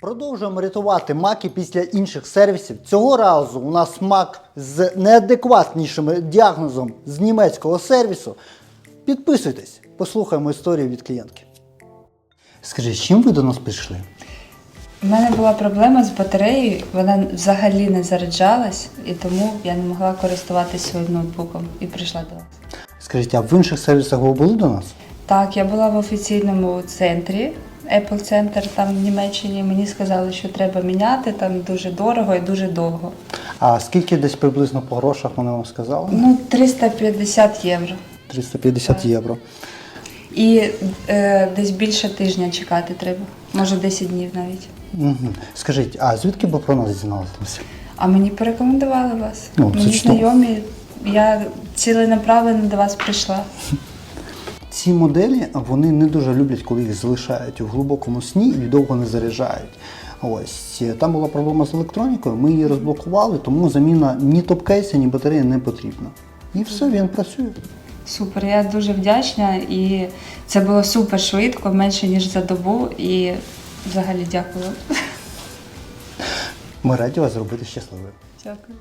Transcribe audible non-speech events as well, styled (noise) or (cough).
Продовжуємо рятувати маки після інших сервісів. Цього разу у нас мак з неадекватнішим діагнозом з німецького сервісу. Підписуйтесь, послухаємо історію від клієнтки. Скажи, з чим ви до нас прийшли? У мене була проблема з батареєю, вона взагалі не заряджалась, і тому я не могла користуватися своїм ноутбуком і прийшла до вас. Скажіть, а в інших сервісах ви були до нас? Так, я була в офіційному центрі, Apple Center там в Німеччині. Мені сказали, що треба міняти, там дуже дорого і дуже довго. А скільки десь приблизно по грошах вони вам сказали? Ну, 350 євро. 350 євро. І е, десь більше тижня чекати треба. Може 10 днів навіть. Угу. Скажіть, а звідки ви про нас дізналися? А мені порекомендували вас. Ну, це мені чудово. знайомі. Я ціленаправленно до вас прийшла. (laughs) Ці моделі вони не дуже люблять, коли їх залишають в глибокому сні і довго не заряджають. Ось там була проблема з електронікою, ми її розблокували, тому заміна ні топ-кейса, ні батареї не потрібна. І все, він працює. Супер, я дуже вдячна і це було супер швидко, менше ніж за добу. І взагалі дякую. Ми раді вас зробити щасливою. Дякую.